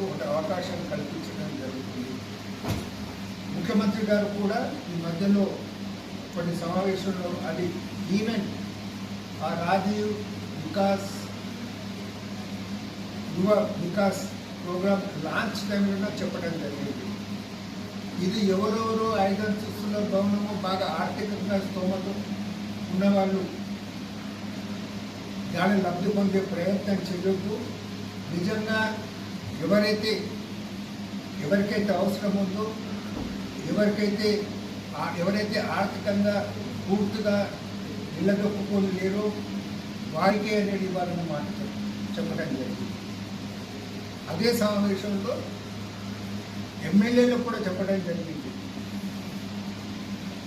కులాలకు ఒక అవకాశం కల్పించడం జరుగుతుంది. ముఖ్యమంత్రి గారు కూడా ఈ మధ్యలో కొన్ని సమావేశంలో అది ఈవెంట్ ఆ రాజీవ్ వికాస్ యువ వికాస్ ప్రోగ్రామ్ లాంచ్ టైంలో చెప్పడం జరిగింది. ఇది ఎవరెవరు ఐదంతస్తుల భవనము బాగా ఆర్థికంగా స్తోమత ఉన్నవాళ్ళు దాన్ని లబ్ధి పొందే ప్రయత్నం చేయొద్దు నిజంగా ఎవరైతే ఎవరికైతే అవసరం ఉందో ఎవరికైతే ఎవరైతే ఆర్థికంగా పూర్తిగా నిలదొక్కుకొని లేరో వారికే అనేది ఇవ్వాలని మాట చెప్పడం జరిగింది. అదే సమావేశంలో ఎమ్మెల్యేలు కూడా చెప్పడం జరిగింది.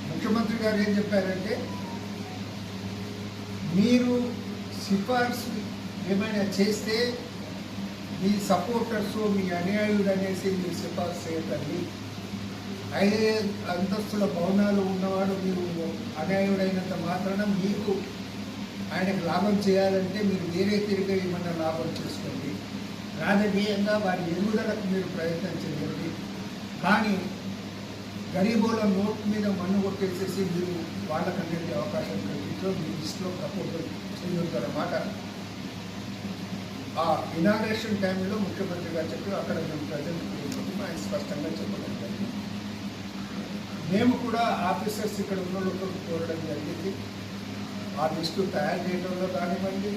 ముఖ్యమంత్రి గారు ఏం చెప్పారంటే మీరు సిఫార్సు ఏమైనా చేస్తే మీ సపోర్టర్స్ మీ అనుయాయులు అనేసి మీరు సిఫార్సు చేయకండి. ఐదు అంతస్తుల భవనాలు ఉన్నవాడు మీరు అనుయాయుడైనంత మాత్రాన మీకు ఆయనకు లాభం చేయాలంటే మీరు వేరే తిరిగి ఏమన్నా లాభం చేసుకోండి. రాజకీయంగా వారి ఎదుగుదలకు మీరు ప్రయత్నం చేయండి. కానీ గరీబుల నోట్ మీద మన్ను కొట్టేసేసి మీరు వాళ్ళకంటే అవకాశం కలిగించడం మీ దృష్టిలో ప్రపోజల్ చేయొద్దు అన్నమాట ఆ ఇనాగ్రేషన్ టైంలో ముఖ్యమంత్రి గారు చెప్పి అక్కడ మేము ప్రజెంట్ ఆయన స్పష్టంగా చెప్పడం జరిగింది. మేము కూడా ఆఫీసర్స్ ఇక్కడ ఉన్న కోరడం జరిగింది. ఆ లిస్టు తయారు చేయడంలో కానివ్వండి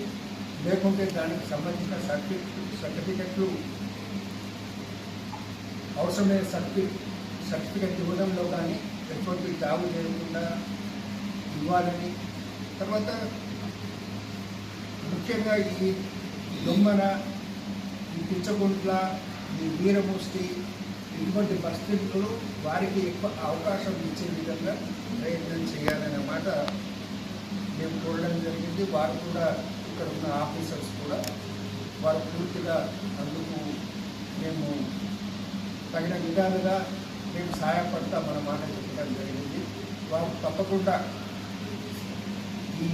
లేకుంటే దానికి సంబంధించిన సర్టిఫికెట్ సర్టిఫికెట్లు అవసరమైన సర్టిఫికెట్ సర్టిఫికెట్ ఇవ్వడంలో కానీ ఎటువంటి జాబు చేయకుండా ఇవ్వాలని తర్వాత ముఖ్యంగా ఈ దొమ్మన ఈ పిచ్చగుంట్ల ఈ వీరముష్టి ఇటువంటి పరిస్థితులు వారికి ఎక్కువ అవకాశం ఇచ్చే విధంగా ప్రయత్నం చేయాలనే మాట మేము చూడడం జరిగింది. వారు కూడా ఇక్కడ ఉన్న ఆఫీసర్స్ కూడా వారు పూర్తిగా అందుకు మేము తగిన విధాలుగా మేము సహాయపడతామన్న మాట చెప్పడం జరిగింది. వారు తప్పకుండా ఈ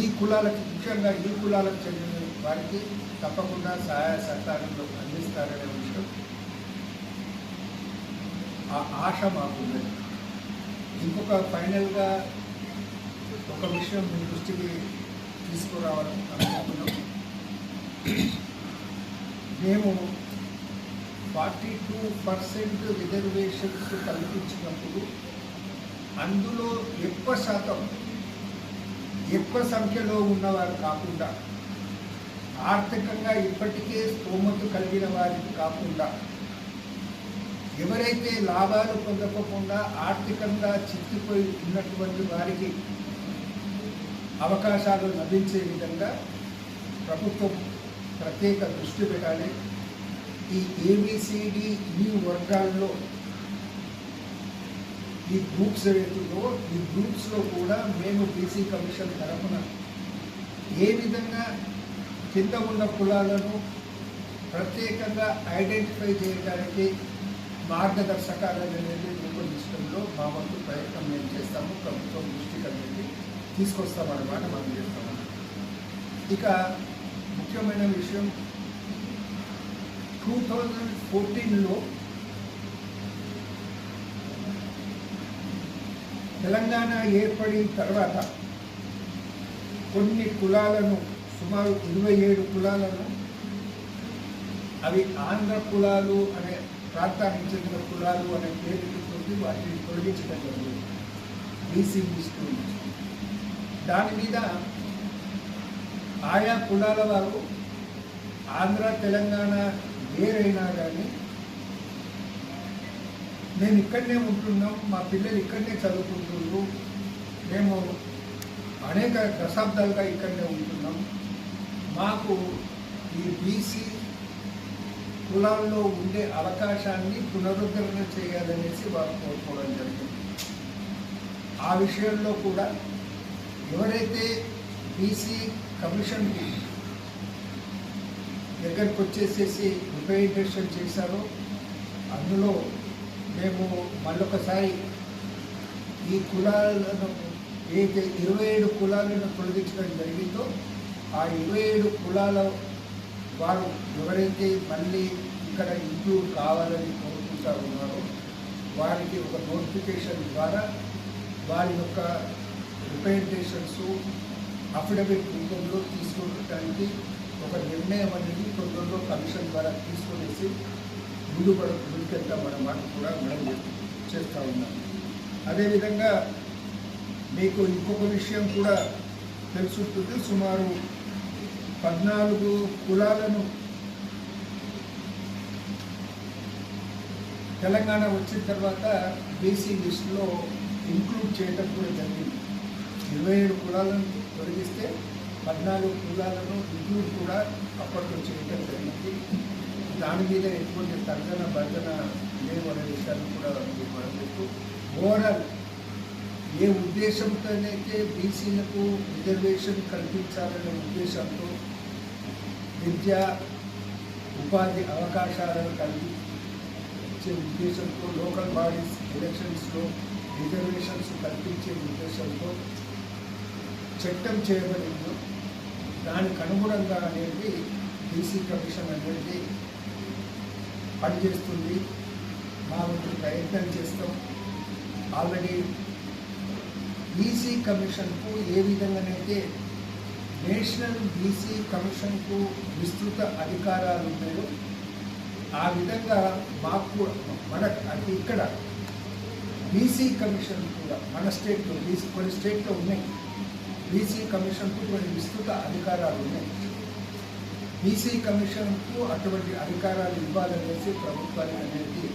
ఈ కులాలకు ముఖ్యంగా ఈ కులాలకు చెందిన వారికి తప్పకుండా సహాయ సహకారంలో అందిస్తారనే విషయం ఆ ఆశ మాకున్నది ఇంకొక ఫైనల్గా ఒక విషయం మీ దృష్టికి తీసుకురావాలని అనుకుంటున్నాం. మేము ఫార్టీ టూ పర్సెంట్ రిజర్వేషన్స్ కల్పించినప్పుడు అందులో ఎక్కువ శాతం ఎక్కువ సంఖ్యలో ఉన్నవారు కాకుండా ఆర్థికంగా ఇప్పటికే స్తోమత కలిగిన వారికి కాకుండా ఎవరైతే లాభాలు పొందకుండా ఆర్థికంగా చిక్కిపోయి ఉన్నటువంటి వారికి అవకాశాలు లభించే విధంగా ప్రభుత్వం ప్రత్యేక దృష్టి పెట్టాలి. ఈ ఏబిసిడి ఈ వర్గాల్లో ఈ గ్రూప్స్ ఏవైతుందో ఈ గ్రూప్స్లో కూడా మేము బీసీ కమిషన్ తరఫున ఏ విధంగా కింద ఉన్న కులాలను ప్రత్యేకంగా ఐడెంటిఫై చేయడానికి మార్గదర్శకాలు అనేది రూపొందించడంలో మా వంతు ప్రయత్నం మేము చేస్తాము ప్రభుత్వం దృష్టికి అనేది తీసుకొస్తామన్నమాట మనం చేస్తాము. ఇక ముఖ్యమైన విషయం టూ థౌజండ్ ఫోర్టీన్లో తెలంగాణ ఏర్పడిన తర్వాత కొన్ని కులాలను సుమారు ఇరవై ఏడు కులాలను అవి ఆంధ్ర కులాలు అనే ప్రాంతానికి చెందిన కులాలు అనే పేరుతో వాటిని తొలగించడం జరిగింది. బీసీ లిస్టు దాని మీద ఆయా కులాల వారు ఆంధ్ర తెలంగాణ వేరైనా కానీ మేము ఇక్కడనే ఉంటున్నాం మా పిల్లలు ఇక్కడనే చదువుకుంటున్నారు మేము అనేక దశాబ్దాలుగా ఇక్కడనే ఉంటున్నాం మాకు ఈ బీసీ కులాల్లో ఉండే అవకాశాన్ని పునరుద్ధరణ చేయాలనేసి వారు కోరుకోవడం జరిగింది. ఆ విషయంలో కూడా ఎవరైతే బీసీ కమిషన్కి దగ్గరికి వచ్చేసేసి రిప్రజెంటేషన్ చేశారో అందులో మేము మళ్ళొకసారి ఈ కులాలను ఏదైతే ఇరవై ఏడు కులాలను తొలగించడం జరిగిందో ఆ ఇరవై ఏడు కులాల వారు ఎవరైతే మళ్ళీ ఇక్కడ ఇల్లు కావాలని కోరుకుంటా ఉన్నారో వారికి ఒక నోటిఫికేషన్ ద్వారా వారి యొక్క రిప్రజెంటేషన్స్ అఫిడవిట్ రూపంలో తీసుకోవడానికి ఒక నిర్ణయం అనేది తొందరలో కమిషన్ ద్వారా తీసుకునేసి ముందు పడ ముందుకెళ్తామన్న మాట కూడా మనం చేస్తూ ఉన్నాం అదేవిధంగా మీకు ఇంకొక విషయం కూడా తెలుసుంటుంది. సుమారు పద్నాలుగు కులాలను తెలంగాణ వచ్చిన తర్వాత బీసీ లిస్టులో ఇంక్లూడ్ చేయడం కూడా జరిగింది. ఇరవై ఏడు కులాలను తొలగిస్తే పద్నాలుగు కులాలను ఇంక్లూడ్ కూడా అప్పట్లో చేయటం జరిగింది. దాని మీద ఎటువంటి తర్జన భర్జన లేవు అనే విషయాన్ని కూడా మీకు ఓవరాల్ ఏ ఉద్దేశంతోనైతే బీసీలకు రిజర్వేషన్ కల్పించాలనే ఉద్దేశంతో విద్య ఉపాధి అవకాశాలను కల్పించే ఉద్దేశంతో లోకల్ బాడీస్ ఎలక్షన్స్లో రిజర్వేషన్స్ కల్పించే ఉద్దేశంతో చట్టం చేయబడిందో దానికి అనుగుణంగా అనేది బీసీ కమిషన్ అనేది పనిచేస్తుంది. మా వంతు ప్రయత్నం చేస్తాం. ఆల్రెడీ బీసీ కమిషన్కు ఏ విధంగానైతే నేషనల్ బీసీ కమిషన్కు విస్తృత అధికారాలు ఉన్నాయో ఆ విధంగా మాకు మన అంటే ఇక్కడ బీసీ కమిషన్ కూడా మన స్టేట్లో బీసీ కొన్ని స్టేట్లో ఉన్నాయి. బీసీ కమిషన్కు కొన్ని విస్తృత అధికారాలు ఉన్నాయి. బీసీ కమిషన్కు అటువంటి అధికారాలు ఇవ్వాలనేసి ప్రభుత్వాన్ని అనేది